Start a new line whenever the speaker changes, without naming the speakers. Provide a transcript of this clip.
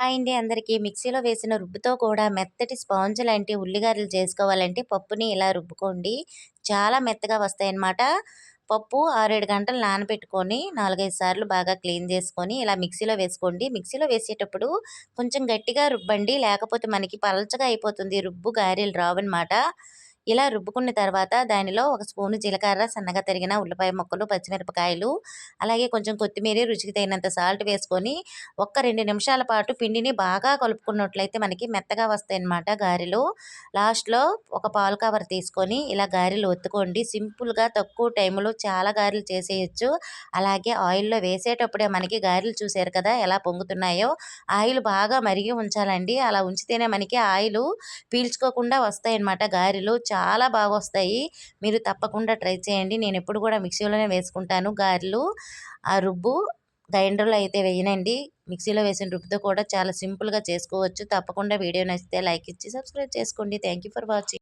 Hi అండి అందరికీ. మిక్సీలో వేసిన రుబ్బుతో కూడా మెత్తటి స్పాంజ్ లాంటి ఉల్లిగారెలు చేసుకోవాలంటే పప్పుని ఇలా రుబ్బుకోండి. చాలా మెత్తగా వస్తాయన్నమాట. పప్పు ఆరేడు గంటలు నానబెట్టుకొని నాలుగైదు సార్లు బాగా క్లీన్ చేసుకొని ఇలా మిక్సీలో వేసుకోండి. మిక్సీలో వేసేటప్పుడు కొంచెం గట్టిగా రుబ్బండి లేకపోతే మనకి పలచగా అయిపోతుంది రుబ్బు గారెలు రావన్నమాట. ఇలా రుబ్బుకున్న తర్వాత దానిలో ఒక స్పూను జీలకర్ర సన్నగా తరిగిన ఉల్లిపాయ ముక్కలు పచ్చిమిరపకాయలు అలాగే కొంచెం కొత్తిమీర రుచికి తగినంత సాల్ట్ వేసుకొని ఒక్క రెండు నిమిషాల పాటు పిండిని బాగా కలుపుకున్నట్లయితే మనకి మెత్తగా వస్తాయన్నమాట గారెలు. లాస్ట్లో ఒక పాలు కవర్ తీసుకొని ఇలా గారెలు ఒత్తుకోండి. సింపుల్గా తక్కువ టైంలో చాలా గారెలు చేసేయచ్చు. అలాగే ఆయిల్లో వేసేటప్పుడే మనకి గారెలు చూసారు కదా ఎలా పొంగుతున్నాయో. ఆయిల్ బాగా మరిగి ఉంచాలండి. అలా ఉంచితేనే మనకి ఆయిల్ పీల్చుకోకుండా వస్తాయన్నమాట గారెలు. చాలా చాలా బాగా వస్తాయి మీరు తప్పకుండా ట్రై చేయండి. నేను ఎప్పుడు కూడా మిక్సీలోనే వేసుకుంటాను. గారెలు ఆ రుబ్బు గ్రైండర్లో అయితే వేయనండి. మిక్సీలో వేసిన రుబ్బుతో కూడా చాలా సింపుల్గా చేసుకోవచ్చు. తప్పకుండా వీడియో నచ్చితే లైక్ ఇచ్చి సబ్స్క్రైబ్ చేసుకోండి. Thank for watching.